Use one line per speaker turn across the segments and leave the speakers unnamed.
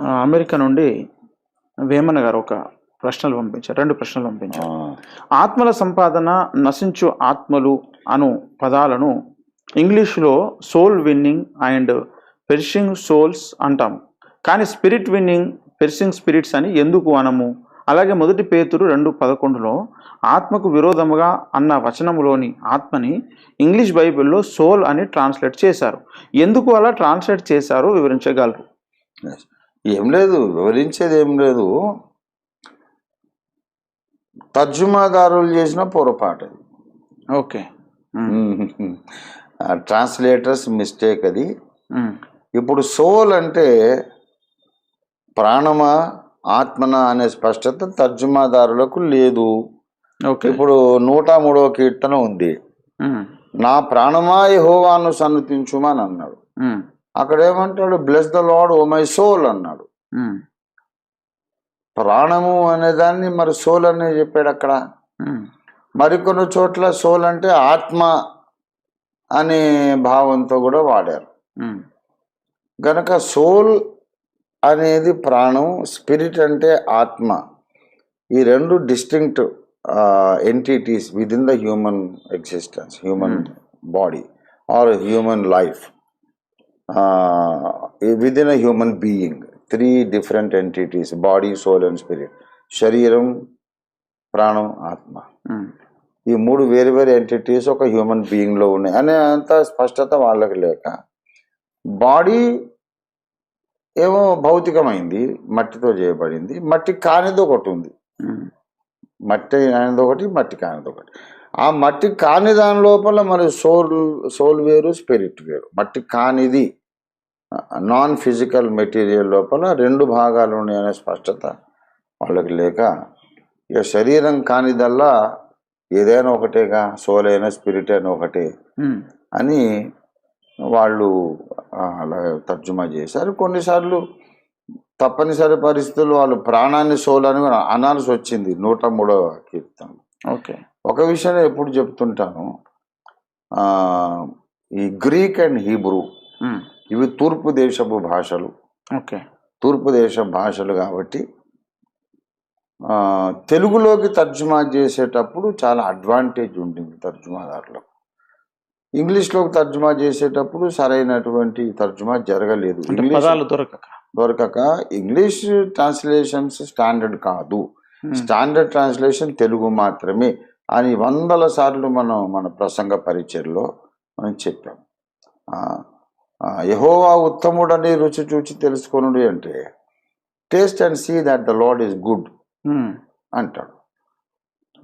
America నుండి వేమన గారు ఒక ప్రశ్నలు పంపించారు రెండు ప్రశ్నలు పంపించారు. ఆత్మల సంపాదన నశించు ఆత్మలు అను పదాలను ఇంగ్లీష్లో soul winning and perishing souls అంటాం. కానీ స్పిరిట్ విన్నింగ్ పెర్షింగ్ స్పిరిట్స్ అని ఎందుకు అనము? అలాగే మొదటి పేతురు రెండు పదకొండులో ఆత్మకు విరోధముగా అన్న వచనములోని ఆత్మని ఇంగ్లీష్ బైబిల్లో సోల్ అని ట్రాన్స్లేట్ చేశారు. ఎందుకు అలా ట్రాన్స్లేట్ చేశారో వివరించగలరు?
ఏం లేదు వివరించేది ఏం లేదు. తర్జుమాదారులు చేసిన పొరపాటు అది.
ఓకే.
ట్రాన్స్లేటర్స్ మిస్టేక్ అది. ఇప్పుడు సోల్ అంటే ప్రాణమా ఆత్మన అనే స్పష్టత తర్జుమాదారులకు లేదు.
ఓకే.
ఇప్పుడు నూట మూడవ కీర్తన ఉంది. నా ప్రాణమా యెహోవాను సన్నతించుమని అన్నాడు. అక్కడ ఏమంటాడు bless the Lord O my soul అన్నాడు ప్రాణము అనే దాన్ని మరి సోల్ అనే చెప్పాడు అక్కడ. మరికొన్ని చోట్ల సోల్ అంటే ఆత్మ అనే భావంతో కూడా వాడారు. గనక సోల్ అనేది ప్రాణం స్పిరిట్ అంటే ఆత్మ. ఈ రెండు distinct entities within the human existence human body or human life within a human being three different entities body soul and spirit శరీరం ప్రాణం ఆత్మ.
ఉమ్,
ఈ మూడు వేరు వేరు ఎంటిటీస్ ఒక హ్యూమన్ బీయింగ్లో ఉన్నాయి. అనే అంత స్పష్టత వాళ్ళకి లేక బాడీ ఏమో భౌతికమైంది మట్టితో చేయబడింది మట్టి కానిది ఒకటి ఉంది.
ఉమ్,
మట్టి కానిది ఒకటి మట్టి కానిది ఒకటి. ఆ మట్టి కాని దాని లోపల మరి సోల్ సోల్ వేరు స్పిరిట్ వేరు. మట్టి కానిది నాన్ ఫిజికల్ మెటీరియల్ లోపల రెండు భాగాలు ఉన్నాయనే స్పష్టత వాళ్ళకి లేక ఇక శరీరం కానిదల్లా ఏదైనా ఒకటేగా సోల్ అయినా స్పిరిట్ అయినా ఒకటే అని వాళ్ళు అలా తర్జుమా చేశారు. కొన్నిసార్లు తప్పనిసరి పరిస్థితులు వాళ్ళు ప్రాణాన్ని సోల్ అని అనాల్సి వచ్చింది నూట మూడవ కీర్తన.
ఓకే.
ఒక విషయం ఎప్పుడు చెప్తుంటాను ఈ గ్రీక్ అండ్ హీబ్రూ ఇవి తూర్పు దేశపు భాషలు.
ఓకే.
తూర్పు దేశ భాషలు కాబట్టి తెలుగులోకి తర్జుమా చేసేటప్పుడు చాలా అడ్వాంటేజ్ ఉంటుంది తర్జుమాదారులకు. ఇంగ్లీష్లోకి తర్జుమా చేసేటప్పుడు సరైనటువంటి తర్జుమా జరగలేదు.
పదాలు దొరకక.
దొరకక. ఇంగ్లీష్ ట్రాన్స్లేషన్స్ స్టాండర్డ్ కాదు.
ఉమ్,
స్టాండర్డ్ ట్రాన్స్లేషన్ తెలుగు మాత్రమే అని వందల సార్లు మనం మన ప్రసంగ పరిచయలో మనం చెప్పాం. యెహోవా ఉత్తముడని రుచి చూచి తెలుసుకొనుడు అంటే taste and see that the Lord is good అంటాడు.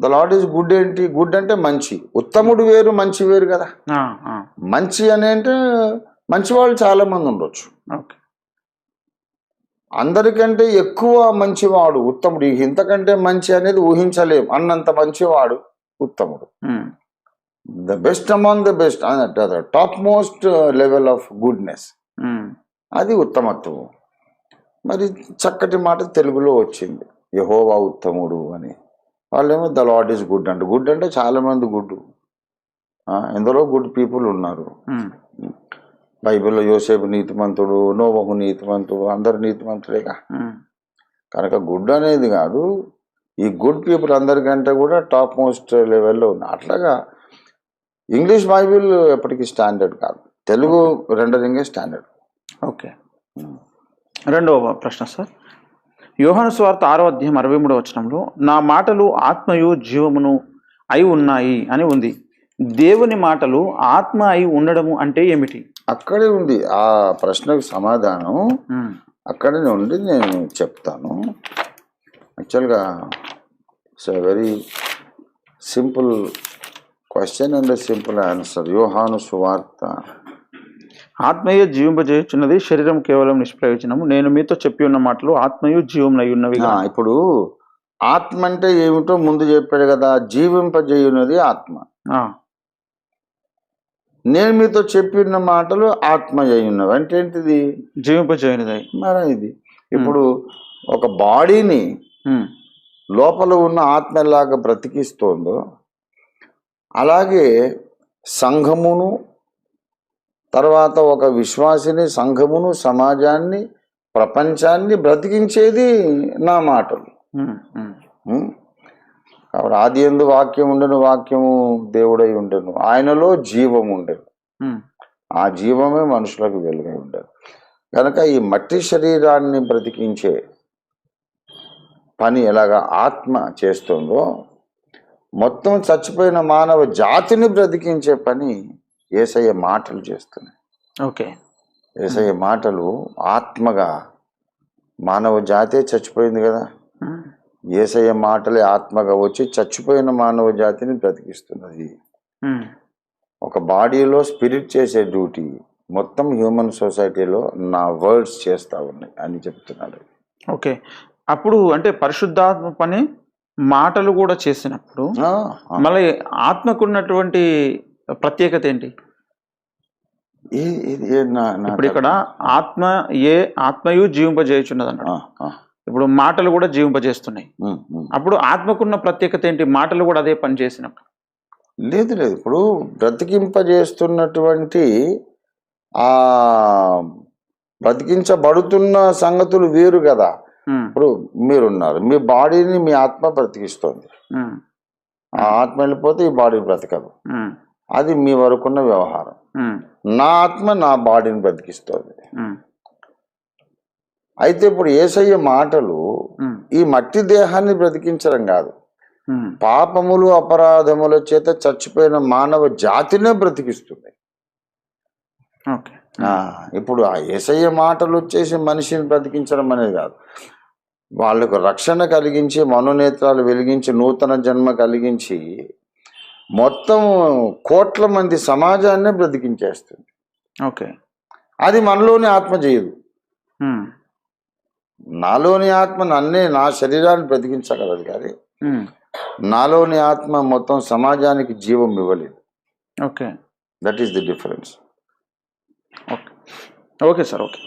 ద లార్డ్ ఈజ్ గుడ్ ఏంటి? గుడ్ అంటే మంచి. ఉత్తముడు వేరు మంచి వేరు కదా. మంచి అని అంటే మంచి వాళ్ళు చాలా మంది ఉండొచ్చు. అందరికంటే ఎక్కువ మంచివాడు ఉత్తముడు. ఇంతకంటే మంచి అనేది ఊహించలేం. అన్నంత మంచివాడు ఉత్తముడు.
ఉమ్,
the best among the best the topmost level of goodness అది ఉత్తమత్వం మరి చక్కటి మాట తెలుగులో వచ్చింది. యహోవా ఉత్తముడు అని. వాళ్ళేమో ద లాడ్ ఈస్ గుడ్ అంటే. గుడ్ అంటే చాలా మంది గుడ్. ఎందరో గుడ్ పీపుల్ ఉన్నారు.
ఉమ్,
బైబిల్లో యోసేపు నీతిమంతుడు నోవహు నీతిమంతుడు అందరు నీతిమంతుడేగా
ఉమ్,
కనుక గుడ్ అనేది కాదు. ఈ గుడ్ పీపుల్ అందరికంటే కూడా టాప్ మోస్ట్ లెవెల్లో ఉంది అట్లాగా ఇంగ్లీష్ బైబిల్ ఎప్పటికీ స్టాండర్డ్ కాదు. తెలుగు రెండరింగే స్టాండర్డ్.
ఓకే. రెండవ ప్రశ్న సార్. యోహాను స్వార్థ ఆరో అధ్యాయం అరవై మూడవ వచనంలో నా మాటలు ఆత్మయు జీవమును అయి ఉన్నాయి అని ఉంది. దేవుని మాటలు ఆత్మ అయి ఉండడము అంటే ఏమిటి?
అక్కడే ఉంది. ఆ ప్రశ్నకు సమాధానం అక్కడే ఉండి నేను చెప్తాను. యాక్చువల్గా it's very simple question and simple answer యోహాను సువార్త
ఆత్మయే జీవింపజేయుచున్నది శరీరం కేవలం నిష్ప్రయోజనము. నేను మీతో చెప్పి ఉన్న మాటలు ఆత్మయు జీవమునై ఉన్నవి
ఆ, ఇప్పుడు ఆత్మ అంటే ఏమిటో ముందు చెప్పాడు కదా జీవింపజేయున్నది ఆత్మ. నేను మీతో చెప్పిన మాటలు ఆత్మ అయ్యున్నవి అంటే ఏంటిది?
జీవింపజేయనిదై.
మరి ఇది. ఇప్పుడు ఒక బాడీని లోపల ఉన్న ఆత్మ ఎలాగ బ్రతికిస్తోందో అలాగే సంఘమును తర్వాత ఒక విశ్వాసిని సంఘమును సమాజాన్ని ప్రపంచాన్ని బ్రతికించేది నా మాటలు? కాబట్టి ఆది ఎందు వాక్యం ఉండను వాక్యము దేవుడై ఉండను. ఆయనలో జీవం ఉండను. ఆ జీవమే మనుషులకు వెలుగై ఉండదు కనుక ఈ మట్టి శరీరాన్ని బ్రతికించే పని ఎలాగా ఆత్మ చేస్తుందో మొత్తం చచ్చిపోయిన మానవ జాతిని బ్రతికించే పని ఏసయ్య మాటలు చేస్తున్నాయి.
ఓకే.
ఏసయ్య మాటలు ఆత్మగా మానవ జాతే చచ్చిపోయింది కదా. ఏసయ్య మాటలే ఆత్మగా వచ్చి చచ్చిపోయిన మానవ జాతిని బ్రతికిస్తున్నది. ఒక బాడీలో స్పిరిట్ చేసే డ్యూటీ మొత్తం హ్యూమన్ సొసైటీలో నా వర్డ్స్ చేస్తా ఉన్నాయి అని చెప్తున్నాడు.
ఓకే. అప్పుడు అంటే పరిశుద్ధాత్మ పని మాటలు కూడా చేసినప్పుడు. మళ్ళీ ఆత్మకున్నటువంటి ప్రత్యేకత ఏంటి? ఇప్పుడు ఇక్కడ ఆత్మ ఏ ఆత్మయు జీవింపజేయుచున్నది అన్నాడు
ఆ.
ఇప్పుడు మాటలు కూడా జీవింపజేస్తున్నాయి. అప్పుడు ఆత్మకున్న ప్రత్యేకత ఏంటి? మాటలు కూడా అదే పని చేసినప్పుడు.
లేదు లేదు. ఇప్పుడు బ్రతికింపజేస్తున్నటువంటి ఆ బ్రతికించబడుతున్న సంగతులు వేరు కదా. ఇప్పుడు మీరున్నారు. మీ బాడీని మీ ఆత్మ బ్రతికిస్తుంది.
ఉమ్,
ఆ ఆత్మ వెళ్ళిపోతే ఈ బాడీ బ్రతకదు.
ఉమ్,
అది మీ వరకున్న వ్యవహారం. నా ఆత్మ నా బాడీని బ్రతికిస్తుంది. అయితే ఇప్పుడు ఏసయ్య మాటలు ఈ మట్టి దేహాన్ని బ్రతికించడం కాదు. పాపములు అపరాధముల చేత చచ్చిపోయిన మానవ జాతినే బ్రతికిస్తుంది. ఇప్పుడు ఆ ఏసయ్య మాటలు వచ్చేసి మనిషిని బ్రతికించడం అనేది కాదు. వాళ్ళకు రక్షణ కలిగించి మనోనేత్రాలు వెలిగించి నూతన జన్మ కలిగించి మొత్తం కోట్ల మంది సమాజాన్నే బ్రతికించేస్తుంది.
ఓకే.
అది మనలోని ఆత్మ చేయదు. నాలోని ఆత్మ నన్నే నా శరీరాన్ని బ్రతికించగలదు కానీ నాలోని ఆత్మ మొత్తం సమాజానికి జీవం ఇవ్వలేదు.
Okay.
That is the difference
okay. Okay sir okay.